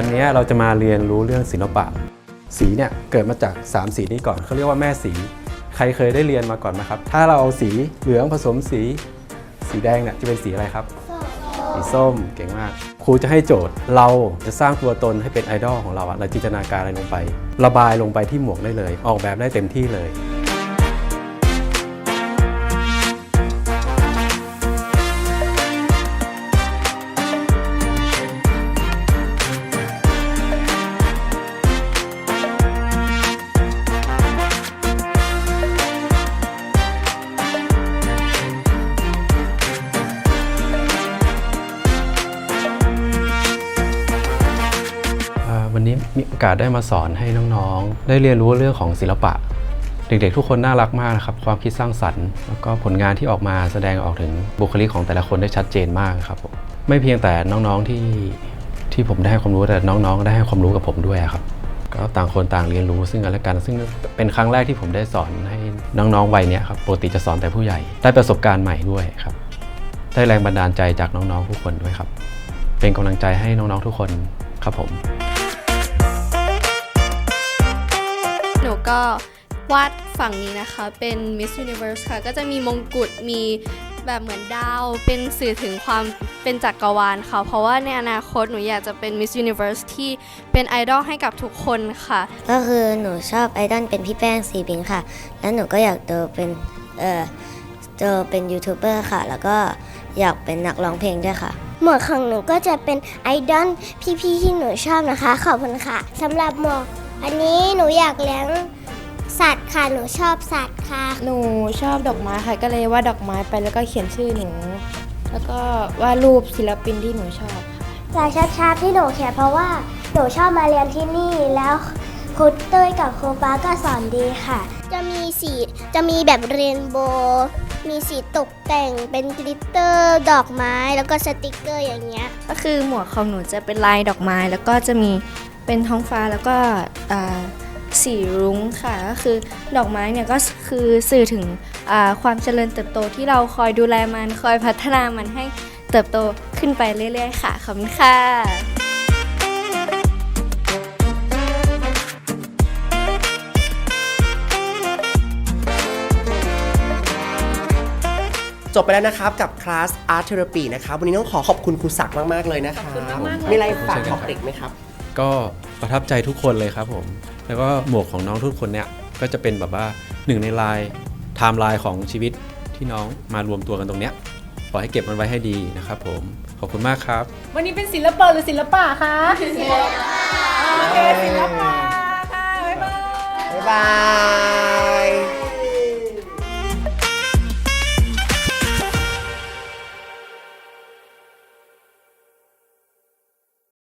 วันนี้เราจะมาเรียนรู้เรื่องศิลปะ สีเนี่ยเกิดมาจาก 3 สีนี้ก่อนเขาเรียกว่าแม่สี ใครเคยได้เรียนมาก่อนไหมครับ ถ้าเราเอาสีเหลืองผสมสี สีแดงเนี่ยจะเป็นสีอะไรครับ สีส้มเก่งมาก ครูจะให้โจทย์เราจะสร้างตัวตนให้เป็นไอดอลของเราอะเราจินตนาการอะไรลงไป ระบายลงไปที่หมวกได้เลย ออกแบบได้เต็มที่เลย วันนี้มีโอกาสได้มาสอนให้น้องๆ ได้เรียนรู้เรื่องของศิลปะ เด็กๆ ทุกคนน่ารักมากนะครับ ความคิดสร้างสรรค์ แล้วก็ผลงานที่ออกมาแสดงออกถึงบุคลิกของแต่ละคนได้ชัดเจนมากครับผมไม่เพียงแต่น้องๆที่ที่ผมได้ให้ความรู้แต่น้องๆ ได้ให้ความรู้กับผมด้วยครับก็ต่างคนต่างเรียนรู้ซึ่งกันและกัน ซึ่งเป็นครั้งแรกที่ผมได้สอนให้น้องๆวัยเนี้ยครับปกติจะสอนแต่ผู้ใหญ่ ได้ประสบการณ์ใหม่ด้วยครับ ได้แรงบันดาลใจจากน้องๆทุกคนด้วยครับ เป็นกำลังใจให้น้องๆทุกคนครับผม ก็วาดฝั่งนี้นะคะเป็น Miss Universe ค่ะ ก็จะมีมงกุฎมีแบบเหมือนดาว เป็นสื่อถึงความเป็นจักรวาลค่ะ เพราะว่าในอนาคตหนูอยากจะเป็น Miss Universe ที่เป็นไอดอลให้กับทุกคนค่ะ ก็คือหนูชอบไอดอลเป็นพี่แป้งสีบิงค่ะ แล้วหนูก็อยากโตเป็นเอ่อโตเป็นยูทูบเบอร์ค่ะ แล้วก็อยากเป็นนักร้องเพลงด้วยค่ะ หมวกของหนูก็จะเป็นไอดอลพี่ๆที่หนูชอบนะคะ ขอบคุณค่ะสำหรับหมวกอันนี้หนูอยากเลี้ยง สัตว์ค่ะ หนูชอบสัตว์ค่ะ หนูชอบดอกไม้ค่ะ ก็เลยวาดดอกไม้ไปแล้วก็เขียนชื่อหนู แล้วก็วาดรูปศิลปินที่หนูชอบค่ะลายชัดๆที่หนูเขียนเพราะว่าหนูชอบมาเรียนที่นี่แล้วครูเต้ยกับครูฟ้าก็สอนดีค่ะ จะมีสีจะมีแบบเรนโบว์มีสีตกแต่งเป็นกลิตเตอร์ดอกไม้แล้วก็สติกเกอร์อย่างเงี้ย ก็คือหมวกของหนูจะเป็นลายดอกไม้ แล้วก็จะมีเป็นท้องฟ้าแล้วก็อ่า สีรุ้งค่ะก็คือดอกไม้เนี่ยก็คือสื่อถึงอ่าความเจริญเติบโตที่เราคอยดูแลมันคอยพัฒนามันให้เติบโตขึ้นไปเรื่อยๆ ค่ะ ขอบคุณค่ะจบไปแล้วนะครับ กับคลาส Art Therapy นะครับ วันนี้ต้องขอขอบคุณครูศักดิ์มาก ๆ เลยนะครับมีอะไรฝากบอกเด็กไหมครับ ก็ประทับใจทุกคนเลยครับผม แล้วก็หมวกของน้องทุกคนเนี่ยก็จะเป็นแบบว่าหนึ่งในลายไทม์ไลน์ของชีวิตที่น้องมารวมตัวกันตรงเนี้ยขอให้เก็บมันไว้ให้ดีนะครับผม ขอบคุณมากครับ วันนี้เป็นศิลปะหรือศิลปะคะศิลปะโอเคศิลปะค่ะบ๊ายบาย บ๊ายบาย